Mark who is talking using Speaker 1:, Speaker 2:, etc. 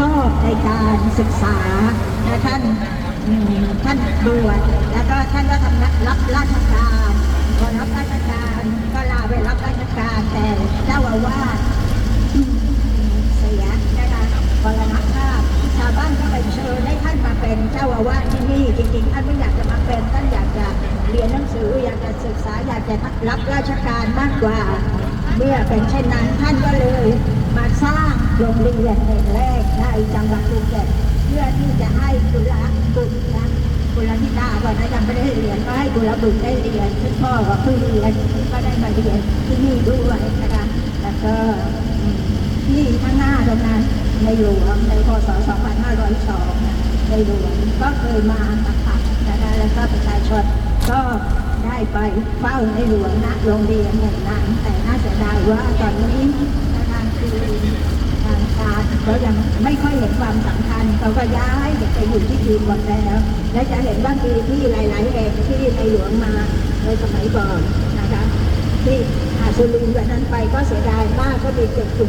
Speaker 1: ชอบในการศึกษาและท่านท่านบวชแล้วก็ท่านก็ทำรับราชการพอรับราชการก็ลาไปรับราชการแต่เจ้าอาวาสเสียนะคะมรณภาพชาวบ้านก็ไปเชิญให้ท่านมาเป็นเจ้าอาวาสที่นี่จริงๆท่านไม่อยากจะมาเป็นท่านอยากจะเรียนหนังสืออยากจะศึกษาอยากจะรับราชการมากกว่า เมื่อเป็นเช่นนั้นท่านก็เลยมาสร้างโรงเรียนแห่ งแรกในจังหวัดภูเก็ตเพื่อที่จะให้กุลบุตรนะกุลธิดาก่อนนะยังไม่ได้เรียนก็ให้กุลบุตรได้เรียนซึ่งพ่อก็เพิ่งเรียนก็ได้มาเรียนที่นี่ด้วยนะคะแล้วก็อืมที่ข้างหน้าตรงนั้นในหลวงในพศ 2502 ในหลวงก็เคยมาสักพักนะคะแล้วก็ประชาชนก็ได้ไปเฝ้าในหลวงนะโรงเรียนแห่งนั้นแต่น่าเสียดายว่าตอนนี้นะคะคือทาง เรายังไม่ค่อยเห็นความสำคัญเขาก็ย้ายเด็กไปอยู่ที่จีนหมดแล้ว และจะเห็นว่ามีที่หลาย ๆแห่งที่ในหลวงมาในสมัยก่อนนะคะที่อาสุลินแบบนั้นไปก็เสียดายมากก็มีเจ็ดจุด